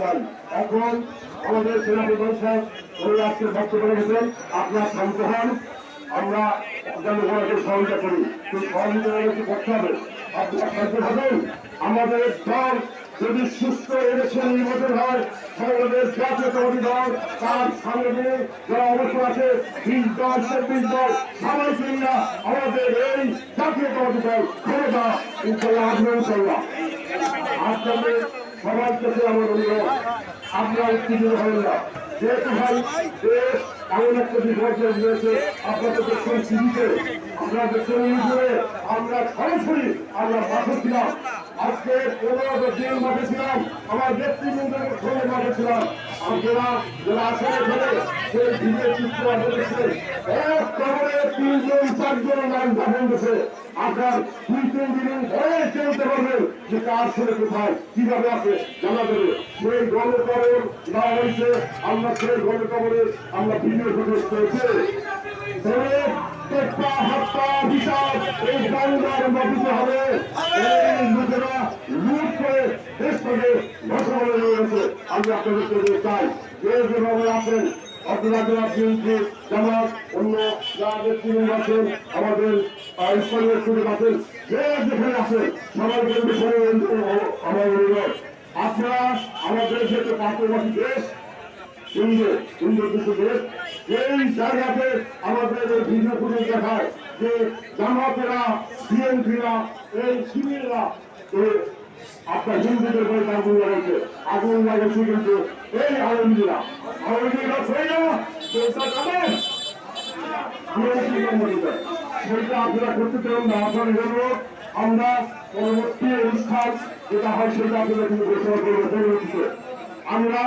চাই এখন আমাদের সেনাপ্রধান সাহেব উনি আজকে বক্তব্য রেখেছেন আপনার শান্ত হন, আমরা জনগণকে সহযোগিতা করি। সহযোগিতা করতে হবে? আপনার শান্ত থাকুন আমাদের দল যদি সুস্থ এদেশে নির্বাচন হয়, বাংলাদেশ জাতীয়তাবাদী দল, তার সামনে যারা অবসর আছে বিশ দল, চব্বিশ দল সবাইকে নিয়ে আমাদের এই জাতীয়তাবাদী দল ক্ষমতা ইনশাল্লাহ ইনশাল্লাহ আপনাদের কাছে আমার অনুরোধ, আপনারা উত্তেজিত হবেন না। যেহেতু ভাই এমন একটা বিপর্যয় রয়েছে আপনাদের টিভিতে আমরা ইউটিউবে আমরা সরাসরি আমরা ছিলাম। আজকে পনেরো দিন মাঠে ছিলাম, আমার ব্যক্তিবৃন্দের সঙ্গে মাঠে ছিলাম। আর যারা আসলে ধরে সেই ভিডিও চিত্র দেখছে এক কবরে তিনজন, চারজন নাম গেছে আপনার দুই, তিন দিন ধরে চলতে পারবেন। যে কার ছেলে কোথায়? কীভাবে আছে? জানা দেবে সেই গণকবর না হয়েছে, আমরা সেই গণকবরে আমরা ভিডিও ফুটেজ পেয়েছি তবে টেক্কা হত্যা বিচার, এই বাংলার মাটিতে হবে। এই লোকেরা লুট করে দেশ থেকে ঘোষণা গেছে আমি আপনাদেরকে চাই, যে যেভাবে আছেন যারা বিএনপি জামাত অন্য যারা ব্যক্তিবৃন্দ আমাদের ইসলামী স্টুডেন্ট আছেন যে যেখানে আছেন সবাইকে বিষয়ে আমার অনুরোধ আপনারা আমাদের দেশ সুন্দর কিছু দেশ এই জায়গাতে আমাদের ভিডিও দেখায় যে জামাতেরা, বিএনপিরা, এই শিবিররা আপনার হিন্দুদের করে আগুন লাগাইছে আগুন লাগাইছে কিন্তু এই আলমদিরা আলমদিরা যাবে। সেটা আপনারা করতে চান না আপনার জন্য আমরা পরবর্তী অনুষ্ঠান যেটা হয় সেটা করব। আমরা